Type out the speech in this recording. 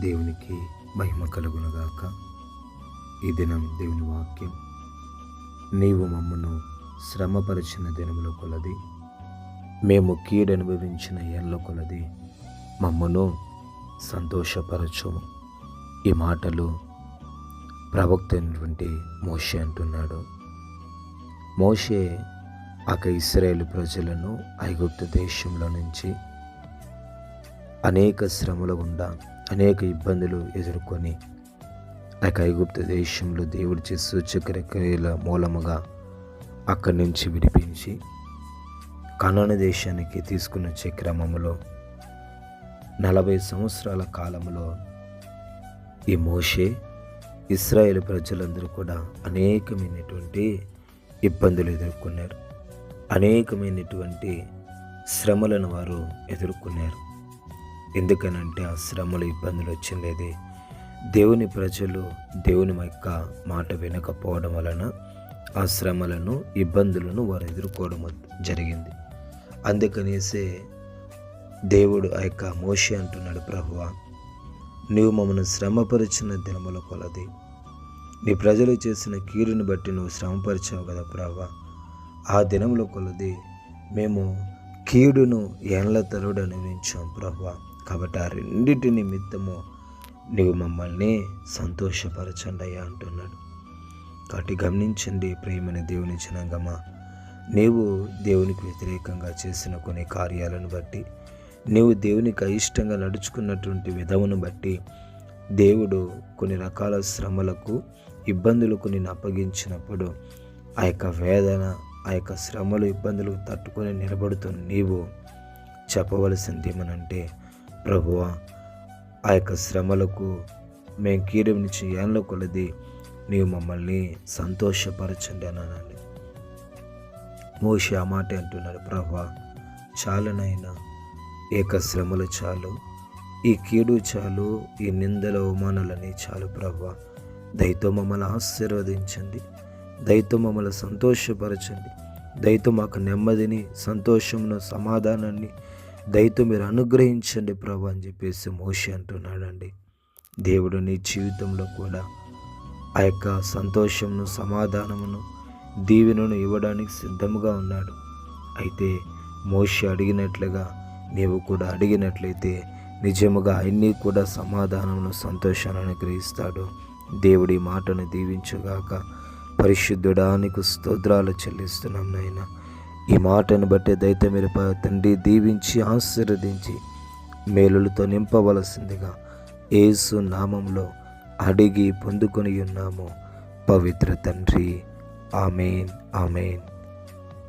దేవునికి మహిమ కలుగునుగాక. ఈ దినం దేవుని వాక్యం. నీవు మమ్మను శ్రమపరిచిన దినముల కొలది. మేము కీడనుభవించిన ఏళ్ళ కొలది. మమ్మను సంతోషపరచము. ఈ మాటలు ప్రవక్త అయినటువంటి మోషే అంటున్నాడు. మోషే ఆక ఇస్రాయేల్ ప్రజలను ఐగుప్తు దేశంలో నుంచి అనేక శ్రమల గుండా అనేక ఇబ్బందులు ఎదుర్కొని ఆ ఐగుప్తు దేశంలో దేవుడి సూచక క్రియల మూలముగా అక్కడి నుంచి విడిపించి కనాన దేశానికి తీసుకుని వచ్చే క్రమంలో నలభై సంవత్సరాల కాలంలో ఈ మోషే ఇస్రాయేల్ ప్రజలందరూ కూడా అనేకమైనటువంటి ఇబ్బందులు ఎదుర్కొన్నారు. అనేకమైనటువంటి శ్రమలను వారు ఎదుర్కొన్నారు. ఎందుకనంటే ఆ శ్రమలు ఇబ్బందులు వచ్చిండేది. దేవుని ప్రజలు దేవుని యొక్క మాట వినకపోవడం వలన ఆ శ్రమలను ఇబ్బందులను వారు ఎదుర్కోవడం జరిగింది. అందుకనేసే దేవుడు ఆ యొక్క మోషి అంటున్నాడు ప్రభువ నువ్వు మమ్మల్ని శ్రమపరిచిన దినముల కొలది. నీ ప్రజలు చేసిన కీడుని బట్టి నువ్వు శ్రమపరిచావు కదా ప్రభా. ఆ దినముల కొలది. మేము కీడును ఏండ్ల తరుడు అనుభవించాం ప్రభా. కాబట్టి ఆ రెండింటి నిమిత్తము నీవు మమ్మల్ని సంతోషపరచండి అయ్యా అంటున్నాడు. కాబట్టి గమనించండి ప్రేమని దేవుని జనంగమా. నీవు దేవునికి వ్యతిరేకంగా చేసిన కొన్ని కార్యాలను బట్టి నీవు దేవునికి అయిష్టంగా నడుచుకున్నటువంటి విధమును బట్టి దేవుడు కొన్ని రకాల శ్రమలకు ఇబ్బందులకు నేను అప్పగించినప్పుడు ఆ యొక్క వేదన ఆ యొక్క శ్రమలు ఇబ్బందులు తట్టుకొని నిలబడుతున్న నీవు చెప్పవలసింది ఏమనంటే ప్రభువ ఆ యొక్క శ్రమలకు మేము కీడం నుంచి ఏళ్ళ కొలది నీవు మమ్మల్ని సంతోషపరచండి అన్నానండి మోషి ఆ మాట అంటున్నాడు ప్రభా చాలనైనా ఏక శ్రమలు చాలు ఈ కీడు చాలు ఈ నిందల అవమానాలని చాలు ప్రభా దయతో మమ్మల్ని ఆశీర్వదించండి దయతో మమ్మల్ని సంతోషపరచండి దయతో మాకు నెమ్మదిని సంతోషమును సమాధానాన్ని దయతో మీరు అనుగ్రహించండి ప్రభా అని చెప్పేసి మోషి అంటున్నాడండి. దేవుడు నీ జీవితంలో కూడా ఆ యొక్క సంతోషమును సమాధానమును దీవెనను ఇవ్వడానికి సిద్ధముగా ఉన్నాడు. అయితే మోషి అడిగినట్లుగా నీవు కూడా అడిగినట్లయితే నిజముగా అన్నీ కూడా సమాధానమును సంతోషాన్ని అనుగ్రహిస్తాడు. దేవుడి మాటను దీవించుగాక పరిశుద్ధుడానికి స్తోత్రాలు చెల్లిస్తున్నాం నాయన. ఈ మాటను బట్టి దైత మీరు తండ్రి దీవించి ఆశీర్వదించి మేలులతో నింపవలసిందిగా ఏసు నామంలో అడిగి పొందుకొని ఉన్నాము. పవిత్ర తండ్రి. ఆమెన్. ఆమెన్.